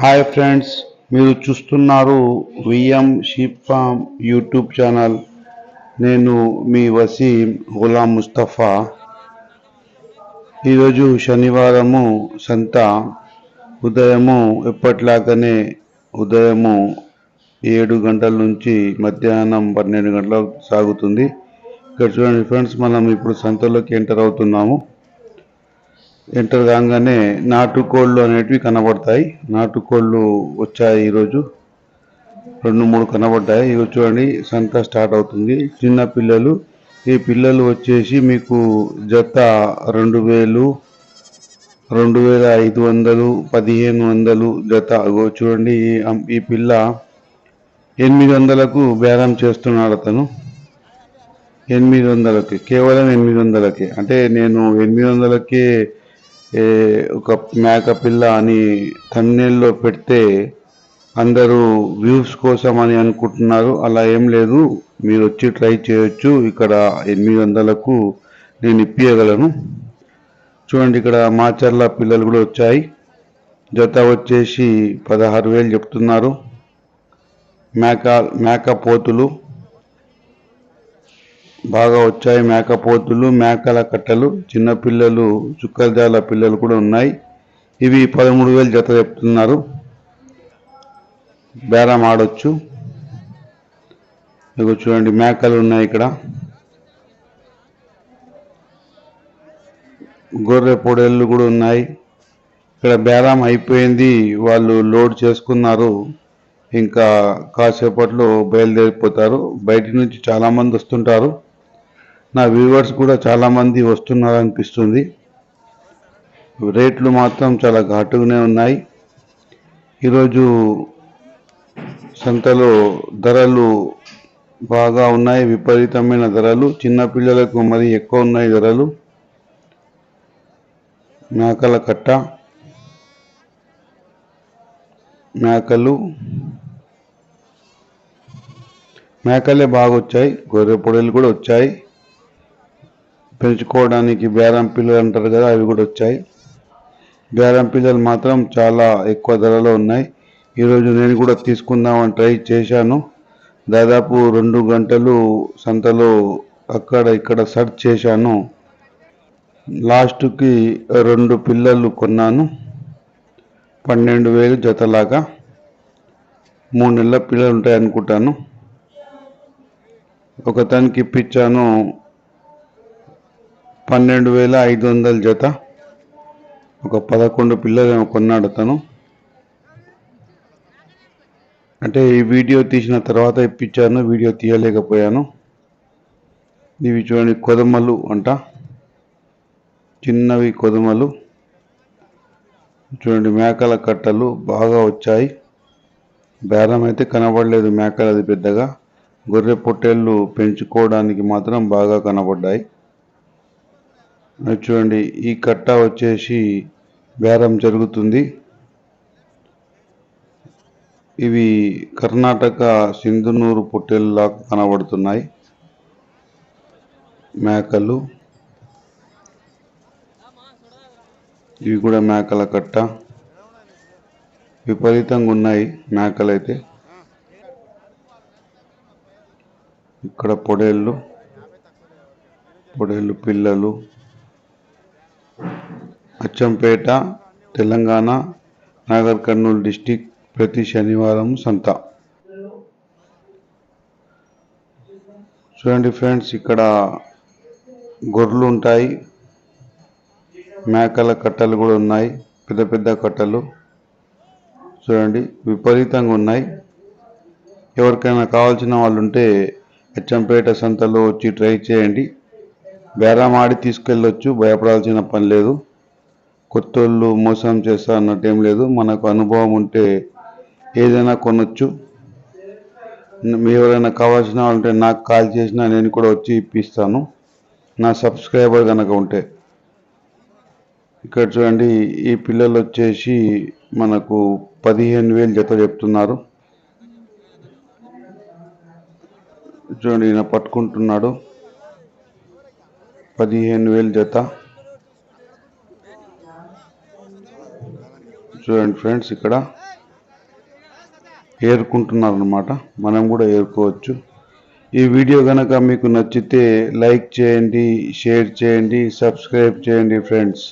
Hi friends మీరు చూస్తున్నారు VM sheep farm YouTube channel. నేను మీ వసీం గులాం ముస్తఫా. ఈరోజు శనివారము సంత ఉదయము ఎప్పట్లాగానే ఉదయము ఏడు గంటల నుంచి మధ్యాహ్నం పన్నెండు గంటలకు సాగుతుంది. ఇక్కడ చూడండి ఫ్రెండ్స్ మనం ఇప్పుడు సంతలోకి ఎంటర్ అవుతున్నాము. ఎంటర్ కాగానే నాటుకోళ్ళు అనేటివి కనబడతాయి. నాటుకోళ్ళు వచ్చాయి ఈరోజు. రెండు మూడు కనబడ్డాయి. ఇవి చూడండి సంత స్టార్ట్ అవుతుంది. చిన్న పిల్లలు ఈ పిల్లలు వచ్చేసి మీకు జత రెండు వేలు రెండు వేల ఐదు వందలు పదిహేను వందలు జత. చూడండి ఈ ఈ పిల్ల ఎనిమిది వందలకు బేరం చేస్తున్నాడు అతను. ఎనిమిది వందలకి కేవలం ఎనిమిది వందలకి. అంటే నేను ఎనిమిది వందలకే ఒక మేక పిల్ల అని తన్నెల్లో పెడితే అందరూ వ్యూస్ కోసం అని అనుకుంటున్నారు. అలా ఏం లేదు. మీరు వచ్చి ట్రై చేయొచ్చు. ఇక్కడ ఎనిమిది వందలకు నేను ఇప్పియగలను. చూడండి ఇక్కడ మాచర్ల పిల్లలు కూడా వచ్చాయి. జత వచ్చేసి పదహారు వేలు చెప్తున్నారు. మేక మేక పోతులు బాగా వచ్చాయి మేకపోతులు మేకల కట్టలు చిన్నపిల్లలు చుక్కలజాల పిల్లలు కూడా ఉన్నాయి. ఇవి పదమూడు వేలు జత చెప్తున్నారు. బేరం ఆడొచ్చు. ఇగో చూడండి మేకలు ఉన్నాయి ఇక్కడ. గొర్రె పొడేళ్ళు కూడా ఉన్నాయి. ఇక్కడ బేరం అయిపోయింది. వాళ్ళు లోడ్ చేసుకున్నారు. ఇంకా కాసేపట్లో బయలుదేరిపోతారు. బయట నుంచి చాలా మంది వస్తుంటారు. నా వ్యూవర్స్ కూడా చాలామంది వస్తున్నారు అనిపిస్తుంది రేట్లు మాత్రం చాలా ఘాటుగానే ఉన్నాయి. ఈరోజు సంతలో ధరలు బాగా ఉన్నాయి. విపరీతమైన ధరలు. చిన్నపిల్లలకు మరీ మరి ఎక్కువ ఉన్నాయి ధరలు. మేకల కట్ట మేకలు. మేకలే బాగా వచ్చాయి గొర్రె పొడలు కూడా వచ్చాయి. పెంచుకోవడానికి బేరం పిల్లలు అంటారు కదా అవి కూడా వచ్చాయి. బేరం పిల్లలు మాత్రం చాలా ఎక్కువ ధరలో ఉన్నాయి. ఈరోజు నేను కూడా తీసుకుందామని ట్రై చేశాను. దాదాపు రెండు గంటలు సంతలో అక్కడ ఇక్కడ సెర్చ్ చేశాను. లాస్ట్కి రెండు పిల్లలు కొన్నాను. పన్నెండు వేలు జతలాగా మూడు నెలల పిల్లలు ఉంటాయి అనుకుంటాను ఒకతనికి ఇప్పించాను పన్నెండు వేల ఐదు వందల జత. ఒక పదకొండు పిల్లలు కొన్నాడు అతను అంటే ఈ వీడియో తీసిన తర్వాత ఇప్పించాను వీడియో తీయలేకపోయాను. ఇవి చూడండి కొదమలు అంట. చిన్నవి కొదమలు. చూడండి మేకల కట్టలు బాగా వచ్చాయి. బేరం అయితే కనబడలేదు మేకలది పెద్దగా. గొర్రె పొట్టేళ్ళు పెంచుకోవడానికి మాత్రం బాగా కనబడ్డాయి. చూడండి ఈ కట్ట వచ్చేసి బేరం జరుగుతుంది. ఇవి కర్ణాటక సింధునూరు పొట్టేళ్ళలాగా కనబడుతున్నాయి. మేకలు. ఇవి కూడా మేకల కట్ట. విపరీతంగా ఉన్నాయి మేకలైతే. ఇక్కడ పొడేళ్ళు. పొడేళ్ళు పిల్లలు. అచ్చంపేట తెలంగాణ నాగర్ కర్నూలు డిస్టిక్ ప్రతి శనివారం సంత. చూడండి ఫ్రెండ్స్ ఇక్కడ గొర్రెలు ఉంటాయి. మేకల కట్టలు కూడా ఉన్నాయి. పెద్ద పెద్ద కట్టలు. చూడండి విపరీతంగా ఉన్నాయి. ఎవరికైనా కావాల్సిన వాళ్ళు ఉంటే అచ్చంపేట సంతలో వచ్చి ట్రై చేయండి. బేరం ఆడి తీసుకెళ్ళొచ్చు భయపడాల్సిన పని లేదు. కొత్తోళ్ళు మోసం చేస్తా అన్నట్టు ఏం లేదు. మనకు అనుభవం ఉంటే ఏదైనా కొనొచ్చు. ఎవరైనా కావాల్సిన ఉంటే నాకు కాల్ చేసినా నేను కూడా వచ్చి ఇప్పిస్తాను. నా సబ్స్క్రైబర్ కనుక ఉంటే. ఇక్కడ చూడండి ఈ పిల్లలు వచ్చేసి మనకు పదిహేను వేలు జత చెప్తున్నారు. చూడండి ఈయన పట్టుకుంటున్నాడు. పదిహేను వేలు జత. చూడండి ఫ్రెండ్స్ ఇక్కడ ఏరుకుంటున్నారనమాట మనం కూడా ఏరుకోవచ్చు. ఈ వీడియో కనుక మీకు నచ్చితే లైక్ చేయండి షేర్ చేయండి సబ్స్క్రైబ్ చేయండి ఫ్రెండ్స్.